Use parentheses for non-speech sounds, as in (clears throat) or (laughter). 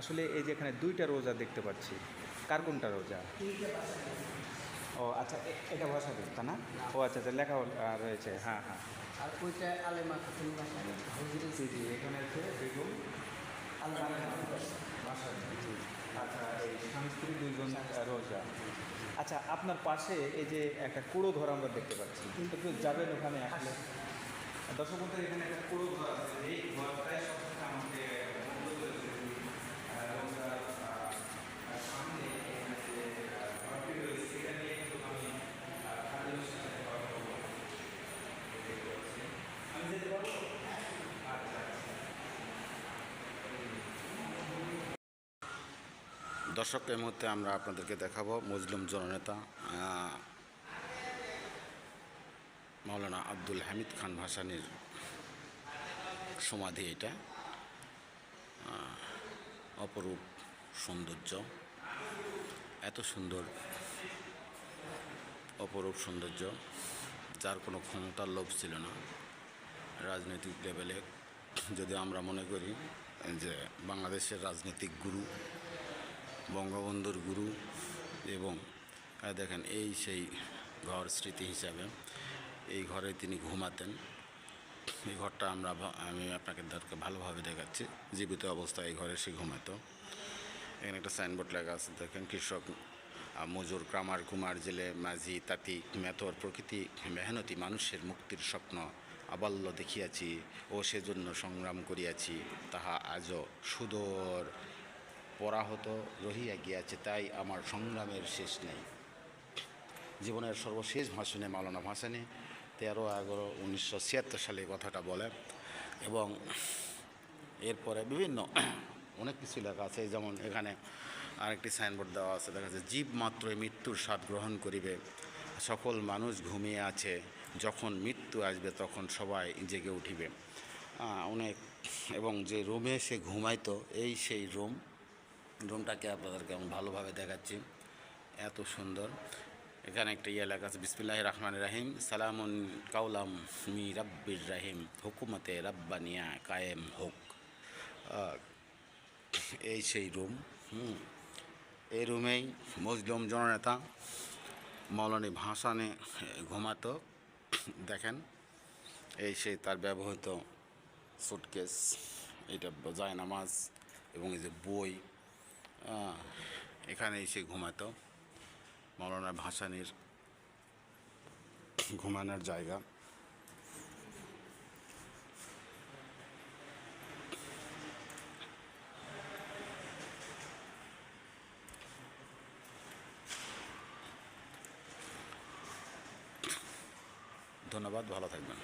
আসলে এই যে এখানে দুইটা রোজা দেখতে পাচ্ছি। কার কোনটা রোজা? ও আচ্ছা এটা ভাষা তা না? ও আচ্ছা আচ্ছা লেখা রয়েছে হ্যাঁ হ্যাঁ। আর ওইটা আলেমা জি জি এখানে আছে বেগম জি আচ্ছা এই স্বামী স্ত্রী দুইজন রোজা। আচ্ছা আপনার পাশে এই যে একটা কুড়ো ঘর আমরা দেখতে পাচ্ছি একটু যাবেন ওখানে আসলে? দর্শক এখানে একটা কুড়ো ঘর আছে এই ঘরটাই সবথেকে আমাকে মুগ্ধ করেছে। আহ, রোজার, আহ, আহ, সামনে এখানে যে, আহ, ঘরটি রয়েছে, সেটা নিয়ে কিন্তু আমি, আহ, খাদিমের সাথে কথা বলব। এই দেখতে পাচ্ছি। আমি যেতে পারব? আচ্ছা, আচ্ছা। দর্শক এই মুহূর্তে আমরা আপনাদেরকে দেখাবো মুসলিম জননেতা আহ, মাওলানা আব্দুল হামিদ খান ভাসানির সমাধি এটা অপরূপ সৌন্দর্য এত সুন্দর অপরূপ সৌন্দর্য যার কোনো ক্ষমতার লোভ ছিল না। রাজনৈতিক লেভেলে যদি আমরা মনে করি যে বাংলাদেশের রাজনৈতিক গুরু বঙ্গবন্ধুর গুরু এবং দেখেন এই সেই ঘর স্মৃতি হিসাবে এই ঘরে তিনি ঘুমাতেন। এই ঘরটা আমরা আমি আপনাকে দরকার ভালোভাবে দেখাচ্ছি। জীবিত অবস্থায় এই ঘরে সে ঘুমাতো। এখানে একটা সাইনবোর্ড লেখা আছে, দেখেন, কৃষক মজুর, কামার, কুমার, জেলে, মাঝি, তাঁতি, মেথর, প্রকৃতি, মেহনতি মানুষের মুক্তির স্বপ্ন আবাল্য দেখিয়াছি ও সেজন্য সংগ্রাম করিয়াছি, তাহা আজও সুদূর পরাহত রহিয়া গিয়াছে, তাই আমার সংগ্রামের শেষ নেই। জীবনের সর্বশেষ ভাষণে মাওলানা ভাসানি তেরো এগারো উনিশশো ছিয়াত্তর সালে কথাটা বলে এবং এরপরে বিভিন্ন (clears throat) অনেক কিছু লেখা আছে যেমন এখানে আরেকটি সাইনবোর্ড দেওয়া আছে, দেখা যাচ্ছে, জীব মাত্রই মৃত্যুর স্বাদ গ্রহণ করিবে, সকল মানুষ ঘুমিয়ে আছে, যখন মৃত্যু আসবে তখন সবাই জেগে উঠিবে। অনেক, এবং যে রুমে সে ঘুমাইতো, এই সেই রুম রুমটাকে আপনাদেরকে আমি ভালোভাবে দেখাচ্ছি। এত সুন্দর। এখানে একটা ইয়ে লেখা আছে বিসমিল্লাহ রহমান রাহিম, সালামুন কাউলাম মি রাব্বির রাহিম, হুকুমতে রাব্বানিয়া কায়েম হোক। এই সেই রুম, হুম। এই রুমেই মজলুম জননেতা মৌলানি ভাসানে ঘুমাতো, দেখেন। এই সেই তার ব্যবহৃত সুটকেস এটা যায় নামাজ এবং এই যে বই। এখানে এসে ঘুমাতো। মৌলানা ভাসানির ঘুমানোর জায়গা। ধন্যবাদ ভালো থাকবেন।